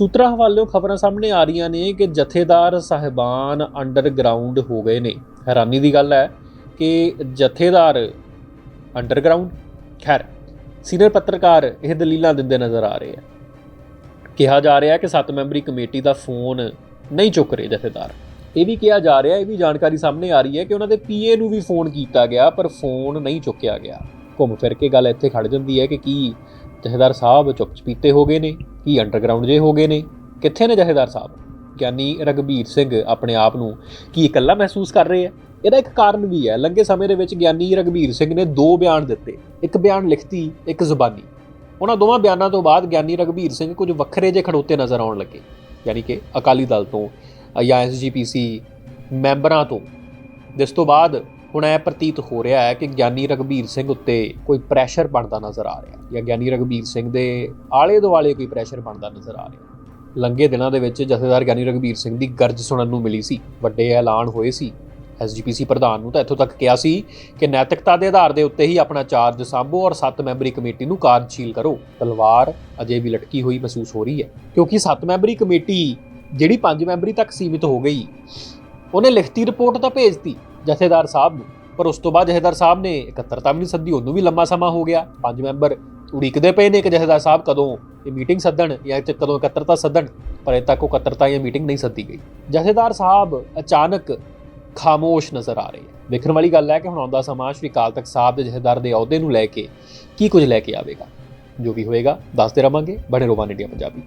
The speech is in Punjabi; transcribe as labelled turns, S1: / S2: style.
S1: ਸੂਤਰਾਂ ਹਵਾਲਿਓਂ ਖਬਰਾਂ ਸਾਹਮਣੇ ਆ ਰਹੀਆਂ ਨੇ ਕਿ ਜਥੇਦਾਰ ਸਾਹਿਬਾਨ ਅੰਡਰਗਰਾਉਂਡ ਹੋ ਗਏ ਨੇ। ਹੈਰਾਨੀ ਦੀ ਗੱਲ ਹੈ ਕਿ ਜਥੇਦਾਰ ਅੰਡਰਗਰਾਉਂਡ ਖੈਰ, ਸੀਨੀਅਰ ਪੱਤਰਕਾਰ ਇਹ ਦਲੀਲਾਂ ਦਿੰਦੇ ਨਜ਼ਰ ਆ ਰਹੇ ਆ। ਕਿਹਾ ਜਾ ਰਿਹਾ ਹੈ ਕਿ ਸੱਤ ਮੈਂਬਰੀ ਕਮੇਟੀ ਦਾ ਫੋਨ ਨਹੀਂ ਚੁੱਕ ਰਹੇ ਜਥੇਦਾਰ। ਇਹ ਵੀ ਕਿਹਾ ਜਾ ਰਿਹਾ ਹੈ, ਇਹ ਵੀ ਜਾਣਕਾਰੀ ਸਾਹਮਣੇ ਆ ਰਹੀ ਹੈ ਕਿ ਉਹਨਾਂ ਦੇ ਪੀਏ ਨੂੰ ਵੀ ਫੋਨ ਕੀਤਾ ਗਿਆ, ਪਰ ਫੋਨ ਨਹੀਂ ਚੁੱਕਿਆ ਗਿਆ। ਘੁੰਮ ਫਿਰ ਕੇ ਗੱਲ ਇੱਥੇ ਖੜ ਜਾਂਦੀ ਹੈ ਕਿ ਕੀ ਜਥੇਦਾਰ ਸਾਹਿਬ ਚੁੱਪ ਚਪੀਤੇ ਹੋ ਗਏ ਨੇ ਕੀ ਅੰਡਰਗਰਾਉਂਡ ਜੇ ਹੋ ਗਏ ਨੇ? ਕਿੱਥੇ ਨੇ ਜਥੇਦਾਰ ਸਾਹਿਬ? ਗਿਆਨੀ ਰਗਬੀਰ ਸਿੰਘ ਆਪਣੇ ਆਪ ਨੂੰ ਕੀ ਇਕੱਲਾ ਮਹਿਸੂਸ ਕਰ ਰਹੇ ਆ? ਇਹਦਾ ਇੱਕ ਕਾਰਨ ਵੀ ਹੈ। ਲੰਘੇ ਸਮੇਂ ਦੇ ਵਿੱਚ ਗਿਆਨੀ ਰਗਬੀਰ ਸਿੰਘ ਨੇ ਦੋ ਬਿਆਨ ਦਿੱਤੇ। ਇੱਕ ਬਿਆਨ ਲਿਖਤੀ ਇੱਕ ਜ਼ੁਬਾਨੀ। ਉਹਨਾਂ ਦੋਵਾਂ ਬਿਆਨਾਂ ਤੋਂ ਬਾਅਦ ਗਿਆਨੀ ਰਗਬੀਰ ਸਿੰਘ ਕੁਝ ਵੱਖਰੇ ਜਿਹੇ ਖੜੋਤੇ ਨਜ਼ਰ ਆਉਣ ਲੱਗੇ। ਯਾਨੀ ਕਿ ਅਕਾਲੀ ਦਲ ਤੋਂ ਅ, ਜਾਂ ਐਸਜੀਪੀਸੀ ਮੈਂਬਰਾਂ ਤੋਂ। ਜਿਸ ਤੋਂ ਬਾਅਦ ਹੁਣ ਇਹ ਪ੍ਰਤੀਤ ਹੋ ਰਿਹਾ ਹੈ ਕਿ ਗਿਆਨੀ ਰਗਬੀਰ ਸਿੰਘ ਉੱਤੇ ਕੋਈ ਪ੍ਰੈਸ਼ਰ ਬਣਦਾ ਨਜ਼ਰ ਆ ਰਿਹਾ ਜਾਂ ਗਿਆਨੀ ਰਗਬੀਰ ਸਿੰਘ ਦੇ ਆਲੇ ਦੁਆਲੇ ਕੋਈ ਪ੍ਰੈਸ਼ਰ ਬਣਦਾ ਨਜ਼ਰ ਆ ਰਿਹਾ। ਲੰਗੇ ਦਿਨਾਂ ਦੇ ਵਿੱਚ ਜਥੇਦਾਰ ਗਿਆਨੀ ਰਗਬੀਰ ਸਿੰਘ ਦੀ ਗਰਜ ਸੁਣਨ ਨੂੰ ਮਿਲੀ ਸੀ। ਵੱਡੇ ਐਲਾਨ ਹੋਏ ਸੀ। ਐਸਜੀਪੀਸੀ ਪ੍ਰਧਾਨ ਨੂੰ ਤਾਂ ਇੱਥੋਂ ਤੱਕ ਕਿਹਾ ਸੀ ਕਿ ਨੈਤਿਕਤਾ ਦੇ ਆਧਾਰ ਦੇ ਉੱਤੇ ਹੀ ਆਪਣਾ ਚਾਰਜ ਸਾਂਭੋ ਔਰ ਸੱਤ ਮੈਂਬਰੀ ਕਮੇਟੀ ਨੂੰ ਕਾਰਜਸ਼ੀਲ ਕਰੋ। ਤਲਵਾਰ ਅਜੇ ਵੀ ਲਟਕੀ ਹੋਈ ਮਹਿਸੂਸ ਹੋ ਰਹੀ ਹੈ ਕਿਉਂਕਿ ਸੱਤ ਮੈਂਬਰੀ ਕਮੇਟੀ ਜਿਹੜੀ ਪੰਜ ਮੈਂਬਰੀ ਤੱਕ ਸੀਮਿਤ ਹੋ ਗਈ, ਉਹਨੇ ਲਿਖਤੀ ਰਿਪੋਰਟ ਤਾਂ ਭੇਜਤੀ ਜਥੇਦਾਰ ਸਾਹਿਬ ਨੂੰ। ਪਰ ਉਸ ਤੋਂ ਬਾਅਦ ਜਥੇਦਾਰ ਸਾਹਿਬ ਨੇ ਇਕੱਤਰਤਾ ਵੀ ਨਹੀਂ ਸੱਦੀ, ਉਹਨੂੰ ਵੀ ਲੰਮਾ ਸਮਾਂ ਹੋ ਗਿਆ। ਪੰਜ ਮੈਂਬਰ ਉਡੀਕਦੇ ਪਏ ਨੇ ਕਿ ਜਥੇਦਾਰ ਸਾਹਿਬ ਕਦੋਂ ਇਹ ਮੀਟਿੰਗ ਸੱਦਣ ਜਾਂ ਇਹ ਕਦੋਂ ਇਕੱਤਰਤਾ ਸੱਦਣ, ਪਰ ਅਜੇ ਤੱਕ ਉਹ ਇਕੱਤਰਤਾ ਜਾਂ ਮੀਟਿੰਗ ਨਹੀਂ ਸੱਦੀ ਗਈ। ਜਥੇਦਾਰ ਸਾਹਿਬ ਅਚਾਨਕ ਖਾਮੋਸ਼ ਨਜ਼ਰ ਆ ਰਹੇ ਹੈ। ਵੇਖਣ ਵਾਲੀ ਗੱਲ ਹੈ ਕਿ ਹੁਣ ਆਉਂਦਾ ਸਮਾਂ ਸ਼੍ਰੀ ਅਕਾਲ ਤਖਤ ਸਾਹਿਬ ਦੇ ਜਥੇਦਾਰ ਦੇ ਅਹੁਦੇ ਨੂੰ ਲੈ ਕੇ ਕੀ ਕੁਝ ਲੈ ਕੇ ਆਵੇਗਾ। ਜੋ ਵੀ ਹੋਏਗਾ, ਦੱਸਦੇ ਰਵਾਂਗੇ। ਬਣੇ ਰੋਵਾਨ ਇੰਡੀਆ ਪੰਜਾਬੀ